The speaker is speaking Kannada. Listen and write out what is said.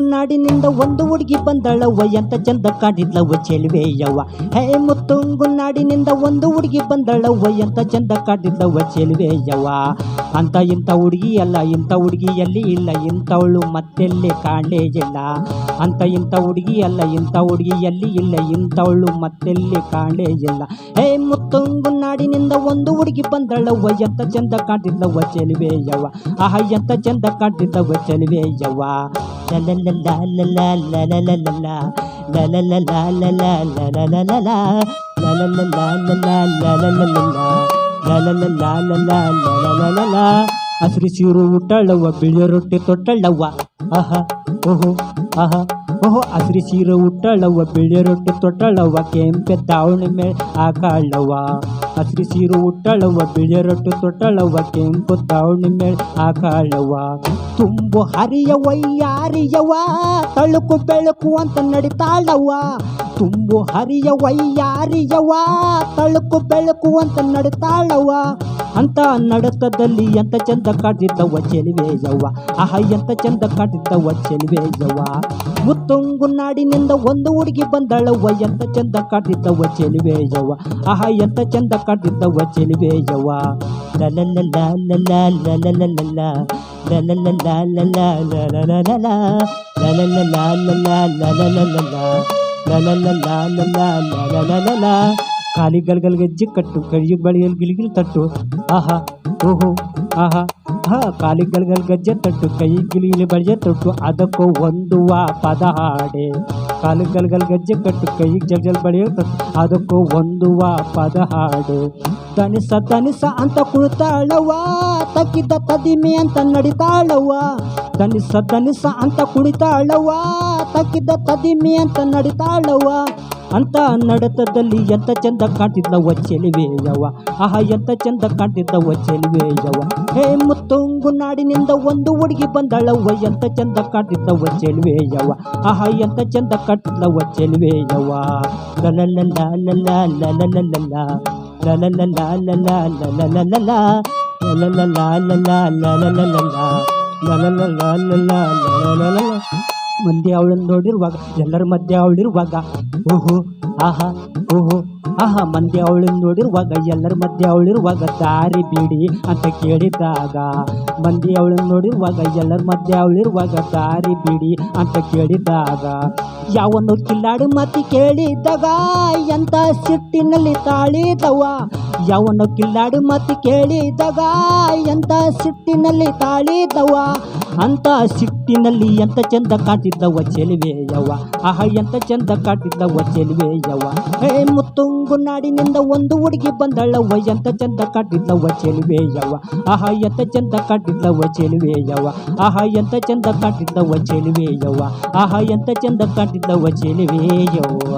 ನಾಡಿನಿಂದ ಒಂದು ಹುಡುಗಿ ಬಂದಳವ ಎಂತ ಚಂದ ಕಾಡಿದ್ಲವ್ವ ಚೆಲುವೆಯವ್ವ. ಹೇ ಮುತ್ತುಂಗು ನಾಡಿನಿಂದ ಒಂದು ಹುಡುಗಿ ಬಂದಳವ್ವ. ಎಂತ ಚಂದ ಕಾಡಿದ್ಲವ ಚೆಲುವೆಯವ್ವ. ಅಂತ ಇಂಥ ಹುಡುಗಿ ಅಲ್ಲ, ಇಂಥ ಹುಡುಗಿಯಲ್ಲಿ ಇಲ್ಲ, ಇಂಥವಳು ಮತ್ತೆಲ್ಲಿ ಕಾಣಲೇ ಇಲ್ಲ. ಅಂತ ಇಂಥ ಹುಡುಗಿ ಅಲ್ಲ, ಇಂಥ ಹುಡುಗಿಯಲ್ಲಿ ಇಲ್ಲ, ಇಂಥವಳು ಮತ್ತೆಲ್ಲಿ ಕಾಣಲೇ ಇಲ್ಲ. ಹೇ ಮುತ್ತುಂಗು ನಾಡಿನಿಂದ ಒಂದು ಹುಡುಗಿ ಬಂದಳವ ಎಂತ ಚಂದ ಕಾಡಿದ್ಲವ ಚೆಲುವೆಯವ್ವ. ಆಹ, ಎಂತ ಚಂದ ಕಾಡಿದ್ಲವ ಚೆಲುವೆ ಯವ್ವ ಲಲಲಲ ಲಲಲಲ ಲಲಲಲ ಲಲಲಲ ಲಲಲಲ ಲಲಲಲ ಲಲಲಲ ಹಸಿರು ಸೀರು ಉಟ್ಟಳ್ಳವ್ವ ಬಿಳಿ ರೊಟ್ಟಿ ತೊಟ್ಟಳ್ಳವ್ವ ಆಹ ಓಹೋ ಆಹ ಓಹೋ ಹಸಿರು ಸೀರೆ ಉಟ್ಟಳ್ಳವ್ವ ಬಿಳಿ ರೊಟ್ಟಿ ತೊಟ್ಟಳ್ಳವ್ವ ಕೆಂಪೆ ದಾವಣಿ ಮೇಲೆ ಹಾಕಾಳವ್ವ ಹಸಿರು ಸೀರೆ ಉಟ್ಟಳ್ಳವ್ವ ತೊಟ್ಟಳವ, ಕೆಂಪು ಮೇಲೆ ಆಕಾಳವ. ತುಂಬು ಹರಿಯ ವೈಯಾರಿಯವ, ತಳುಕು ಬೆಳಕು ಅಂತ ನಡಿತಾಳವ್ವ ತುಂಬು ಹರಿಯ ವೈಯಾರಿಯವ, ತಳುಕು ಬೆಳಕು ಅಂತ ನಡಿತಾಳವ್ವ ಅಂತ ನಡಕದಲ್ಲಿ ಎಂತ ಚಂದ ಕಾಟಿದ್ದವ ಚೆಲುವೆ ಯವ್ವ ಆಹ ಎಂತ ಚಂದ ಕಾಟಿದ್ದವ ಚೆಲುವೆ ಯವ್ವ ಮುತ್ತುಂಗು ನಾಡಿನಿಂದ ಒಂದು ಹುಡುಗಿ ಬಂದಳವ್ವ ಎಂತ ಚಂದ ಕಾಟಿದ್ದವ ಚೆಲುವೆ ಯವ್ವ ಆಹ ಎಂತ ಚಂದ ಕಾಟಿದ್ದವ ಚೆಲುವೆ ಯವ್ವ ಲಲಲಲ ಲಲಲಲ ಲಲಲಲ ಲಲಲಲ ಲಲಲಲ ಕಾಲಿ ಗಲ್ಗಲ್ ಗೆಜ್ಜೆ ಕಟ್ಟು ಕೈಗೆ ಬಳಿಯಲ್ಲಿ ಗಿಲ್ಗಿಲ್ ತಟ್ಟು ಆಹಾ, ಓಹೋ, ಆಹಾ. ಹಾ ಕಾಲಿ ಗಲ್ಗಲ್ ಗಜ್ಜೆ ತಟ್ಟು, ಕೈ ಗಿಲಿಗಿಲಿ ಬಳಿಯ ತೊಟ್ಟು, ಅದಕ್ಕೂ ಒಂದು ವಾ ಪದ ಹಾಡೆ. ಕಾಲು ಗಲ್ಗಲ್ ಗಜ್ಜೆ ಕಟ್ಟು, ಕೈ ಜಲ್ ಜಲ್ ಬಳಿಯ ಅದಕ್ಕೂ ಒಂದು ವಾ ಪದ ಹಾಡು. ದನಿಸ ದನಿಸ ಅಂತ ಕುಳಿತಾಳವ್ವ ತಕ್ಕಿದ್ದ ತದಿಮೆ ಅಂತ ನಡಿತಾಳವ್ವ. ದನಿಸ ದನಿಸ ಅಂತ ಕುಳಿತಾಳವ್ವ ತಕ್ಕಿದ್ದ ತದಿಮೆ ಅಂತ ನಡಿತಾಳವ್ವ. ಅಂತ ನಡತದಲ್ಲಿ ಎಂತ ಚಂದ ಕಾಣ್ತಿದ್ದ ವಚ್ಚೆಲಿವೇಯವ ಆಹ, ಎಂತ ಚಂದ ಕಾಣ್ತಿದ್ದ ವಚ್ಚೆಲಿವೇಯವ ಹೇ ಮುತ್ತುಂಗು ನಾಡಿನಿಂದ ಒಂದು ಹುಡುಗಿ ಬಂದಳವ ಎಂತ ಚಂದ ಕಾಣ್ತಿದ್ದ ವಚ್ಚೆಲಿವೇಯವ ಆಹ, ಎಂತ ಚಂದ ಕಾಣ್ತಿದ್ಲವ್ವ ಚೆಲುವೆ ಯವ್ವ ಲಲಲಲ ಲಲ ಲಲಲಲ ಲಲಲಲ ಲಲ ಲಲಲಲ ಲಲಲಲ ಮಂದಿ ಅವಳನ್ನು ನೋಡಿರುವಾಗ, ಎಲ್ಲರ ಮಧ್ಯ ಅವಳಿರುವಾಗ, ಓಹೋ, ಆಹಾ ಓಹೋ, ಆಹಾ, ಮಂದಿ ಅವಳನ್ನು ನೋಡಿರುವಾಗ, ಎಲ್ಲರ ಮಧ್ಯ ಅವಳಿರುವಾಗ, ದಾರಿ ಬಿಡಿ ಅಂತ ಕೇಳಿದಾಗ, ಮಂದಿ ಅವಳನ್ನು ನೋಡಿರುವಾಗ, ಎಲ್ಲರ ಮಧ್ಯ ಅವಳಿರುವಾಗ, ದಾರಿ ಬಿಡಿ ಅಂತ ಕೇಳಿದಾಗ, ಯಾವನು ಕಿಲ್ಲಾಡಿ ಮಾತಿ ಕೇಳಿದಾಗ, ಎಂತ ಸಿಟ್ಟಿನಲ್ಲಿ ತಾಳಿದವ? ಯಾವನು ಕಿಲ್ಲಾಡಿ ಮಾತಿ ಕೇಳಿದಾಗ, ಎಂತ ಸಿಟ್ಟಿನಲ್ಲಿ ತಾಳಿದವ? ಅಂತ ಸಿಟ್ಟಿನಲ್ಲಿ ಎಂತ ಚಂದ ಕಾಟಿದ್ದವ ಚೆಲುವೆ ಯವ್ವ ಆಹ, ಎಂತ ಚಂದ ಕಾಟಿದ್ದವ ಚೆಲುವೆ ಯವ್ವ ಹೇ, ಮುತ್ತುಂಗು ನಾಡಿನಿಂದ ಒಂದು ಹುಡುಗಿ ಬಂದಳವ್ವ, ಎಂತ ಚಂದ ಕಾಟಿದ್ದವ ಚೆಲುವೆ ಯವ್ವ ಆಹ, ಎಂತ ಚಂದ ಕಾಟಿದ್ದವ ಚೆಲುವೆ ಯವ್ವ ಆಹ, ಎಂತ ಚಂದ ಕಾಟಿದ್ದವ ಚೆಲುವೆ ಯವ್ವ ಆಹ, ಎಂತ ಚಂದ ಕಾಟಿದ್ದವ ಚೆಲುವೆ ಯವ್ವ